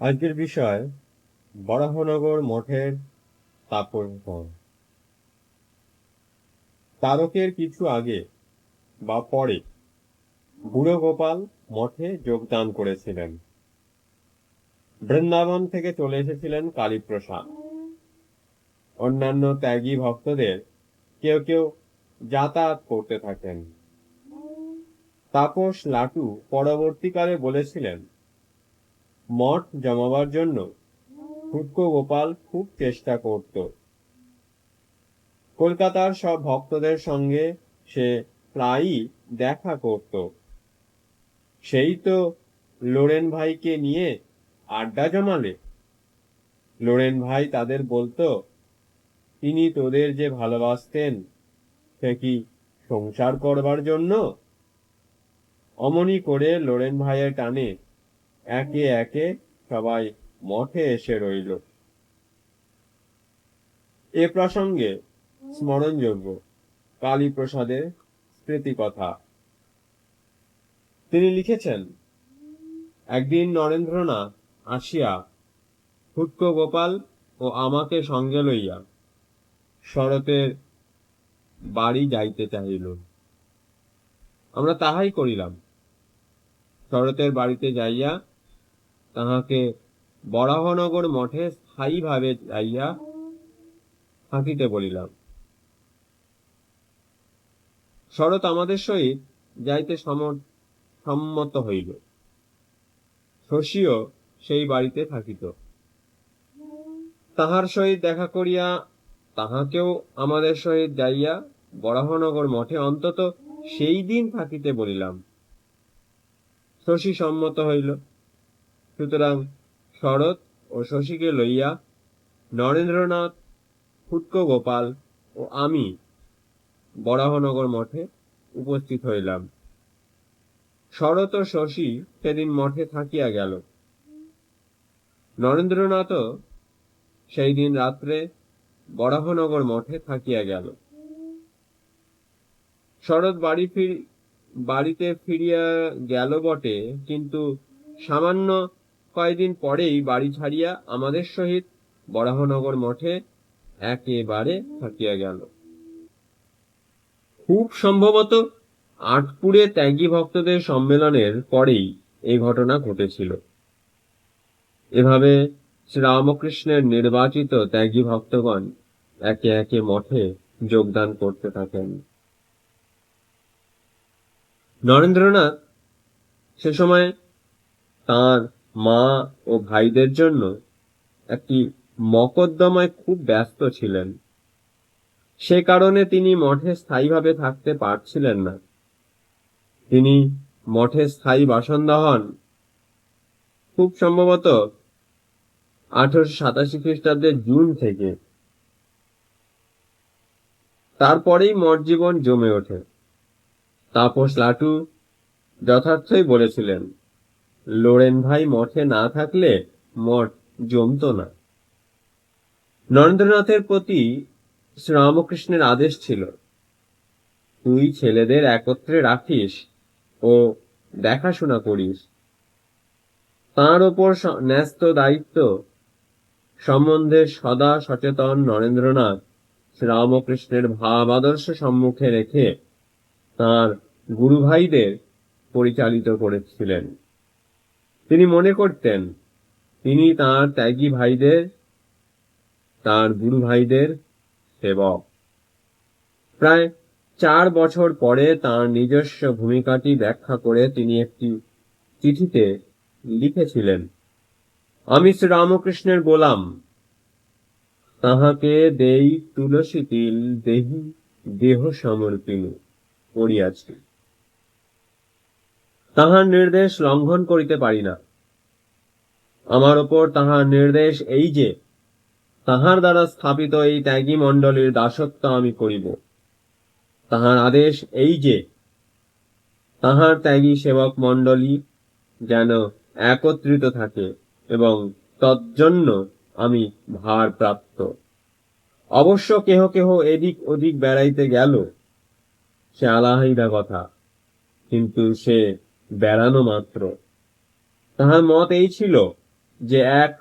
আজকের বিষয়, বরাহনগর মঠের তাপস ঘর। তারকের কিছু আগে বা পরে বুড়ো গোপাল মঠে যোগদান করেছিলেন। বৃন্দাবন থেকে চলে এসেছিলেন কালীপ্রসাদ। অন্যান্য ত্যাগী ভক্তদের কেউ কেউ যাতায়াত করতে থাকেন। তাপস লাটু পরবর্তীকালে বলেছিলেন মঠ জমাবার জন্য হুটকো গোপাল খুব চেষ্টা করত। কলকাতার সব ভক্তদের সঙ্গে সে প্রায়ই দেখা করত। সেই তো লোরেন ভাইকে নিয়ে আড্ডা জমালে। লোরেন ভাই তাদের বলতো, তিনি তোদের যে ভালোবাসতেন, সে কি সংসার করবার জন্য? অমনি করে লোরেন ভাইয়ের টানে একে একে সবাই মঠে এসে রইল। এ প্রসঙ্গে স্মরণযোগ্য কালীপ্রসাদের স্মৃতিকথা। তিনি লিখেছেন, একদিন নরেন্দ্রনাথ আসিয়া হুটকো গোপাল ও আমাকে সঙ্গে লইয়া শরতের বাড়ি যাইতে চাহিল। আমরা তাহাই করিলাম। শরতের বাড়িতে যাইয়া তাহাকে বরাহনগর মঠে স্থায়ীভাবে যাইয়া থাকিতে বলিলাম। শরৎ আমাদের সহিত যাইতে সম্মত হইল। শশীও সেই বাড়িতে থাকিত। তাহার সহিত দেখা করিয়া তাহাকেও আমাদের সহিত যাইয়া বরাহনগর মঠে অন্তত সেই দিন থাকিতে বলিলাম। শশী সম্মত হইল। সুতরাং শরৎ ও শশীকে লইয়া নরেন্দ্রনাথ ফুটকো গোপাল ও আমি বরাহনগর মঠে উপস্থিত হইলাম। শরৎ ও শশী সেদিন মঠে থাকিয়া গেল। নরেন্দ্রনাথও সেই দিন রাত্রে বরাহনগর মঠে থাকিয়া গেল। শরৎ বাড়ি ফির, বাড়িতে ফিরিয়া গেল বটে, কিন্তু সামান্য কয়দিন পরেই বাড়ি ছাড়িয়া আমাদের সহিত বরাহনগর মঠে একেবারে থাকিয়া গেল। খুব সম্ভবত আটপুরে ত্যাগী ভক্তদের সম্মেলনের পরেই এই ঘটনা ঘটেছিল। এভাবে শ্রীরামকৃষ্ণের নির্বাচিত ত্যাগী ভক্তগণ একে একে মঠে যোগদান করতে থাকেন। নরেন্দ্রনাথ সে সময় তার মা ও ভাইদের জন্য একটি মকদ্দমায় খুব ব্যস্ত ছিলেন। সে কারণে তিনি মঠে স্থায়ীভাবে থাকতে পারছিলেন না। তিনি মঠে স্থায়ী বাসন্দা হন খুব সম্ভবত আঠারোশো সাতাশি খ্রিস্টাব্দের জুন থেকে। তারপরেই মঠ জীবন জমে ওঠে। তাপস লাটু যথার্থই বলেছিলেন লোরেন ভাই মঠে না থাকলে মঠ জমতো না। নরেন্দ্রনাথের প্রতি শ্রীরামকৃষ্ণের আদেশ ছিল, তুই ছেলেদের একত্রে রাখিস ও দেখাশোনা করিস। তাঁর ওপর ন্যস্ত দায়িত্ব সম্বন্ধে সদা সচেতন নরেন্দ্রনাথ শ্রীরামকৃষ্ণের ভাব আদর্শ সম্মুখে রেখে তাঁর গুরুভাইদের পরিচালিত করেছিলেন। তিনি মনে করতেন, তিনি তার ত্যাগী ভাইদের, তার গুরু ভাইদের সেবক। প্রায় চার বছর পরে তার নিজস্ব ভূমিকাটি ব্যাখ্যা করে তিনি একটি চিঠিতে লিখেছিলেন, আমি শ্রীরামকৃষ্ণের গোলাম, তাহাকে দেই তুলসী তিল, দেহি দেহ সমর্পিন করিয়াছি। তাহার নির্দেশ লঙ্ঘন করিতে পারি না। আমার ওপর তাহার নির্দেশ এই যে, তাহার দ্বারা স্থাপিত এই ত্যাগী মণ্ডলীর দাসত্ব আমি করিব। তাহার আদেশ এই যে, তাহার ত্যাগী সেবক মণ্ডলী যেন একত্রিত থাকে এবং তজ্জন্য আমি ভারপ্রাপ্ত অবশ্য কেহ কেহ এদিক ওদিক বেড়াইতে গেল, সে আলাহিদা কথা, কিন্তু সে বেড়ানো মাত্র। তাহার মত এই ছিল যে এক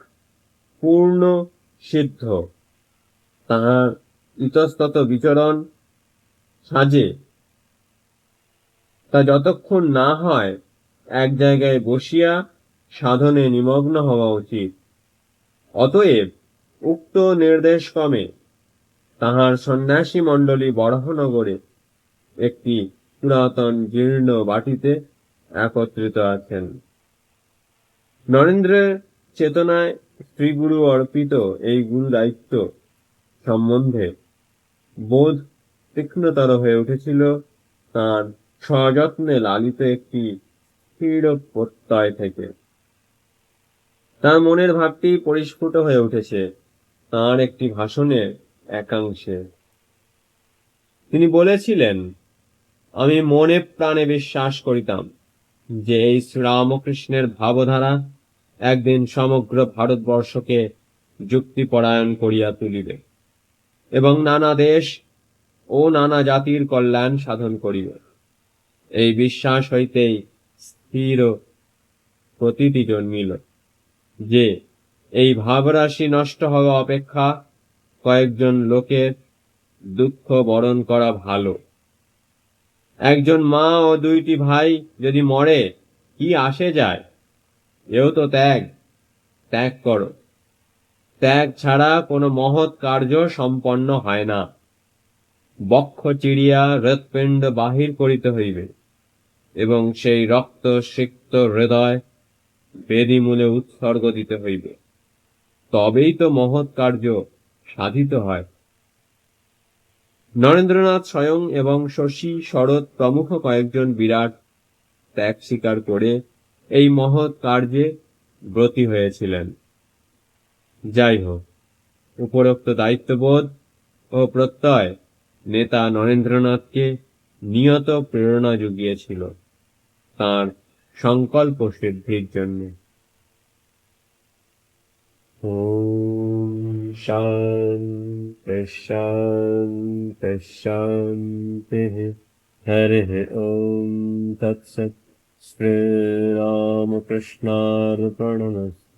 পূর্ণ সিদ্ধ। তাহার ইতস্তত বিচরণ সাজে। তা যতক্ষণ না হয়, এক জায়গায় বসিয়া সাধনে নিমগ্ন হওয়া উচিত। অতএব উক্ত নির্দেশ নির্দেশক্রমে তাহার সন্ন্যাসী মণ্ডলী বরাহনগরে একটি পুরাতন জীর্ণ বাটিতে একত্রিত আছেন। নরেন্দ্রের চেতনায় শ্রীগুরু অর্পিত এই গুরু দায়িত্ব সম্বন্ধে বোধ তীক্ষ্ণতর হয়ে উঠেছিল তার সযত্নে লালিত একটি প্রত্যয় থেকে। তার মনের ভাবটি পরিস্ফুট হয়ে উঠেছে তার একটি ভাষণের একাংশে। তিনি বলেছিলেন, আমি মনে প্রাণে বিশ্বাস করিতাম। যে এই শ্রীরামকৃষ্ণের ভাবধারা একদিন সমগ্র ভারতবর্ষকে যুক্তিপরায়ণ করিয়া তুলিবে এবং নানা দেশ ও নানা জাতির কল্যাণ সাধন করিবে। এই বিশ্বাস হইতেই স্থির প্রতীতি জন্মিল যে এই ভাবরাশি নষ্ট হওয়া অপেক্ষা কয়েকজন লোকের দুঃখ বরণ করা ভালো। একজন মা ও দুইটি ভাই যদি মরে, কি আসে যায়? এও তো ত্যাগ। ত্যাগ করো। ত্যাগ ছাড়া কোনো মহৎ কার্য সম্পন্ন হয় না। বক্ষ চিড়িয়া হৃৎপিণ্ড বাহির করিতে হইবে, এবং সেই রক্ত সিক্ত হৃদয় বেদিমূলে উৎসর্গ দিতে হইবে। তবেই তো মহৎ কার্য সাধিত হয়। নরেন্দ্রনাথ স্বয়ং এবং শশী শরৎ প্রমুখ কয়েকজন বিরাট ত্যাগ স্বীকার করে এই মহৎ কার্যে ব্রতী হয়েছিলেন। যাই হোক, উপরোক্ত দায়িত্ববোধ ও প্রত্যয় নেতা নরেন্দ্রনাথকে নিয়ত প্রেরণা জুগিয়েছিল তার সংকল্প সিদ্ধির জন্য। ওম शान्ति शान्ति शान्तिः। हरिः ॐ तत्सत्। श्रीरामकृष्णार्पणमस्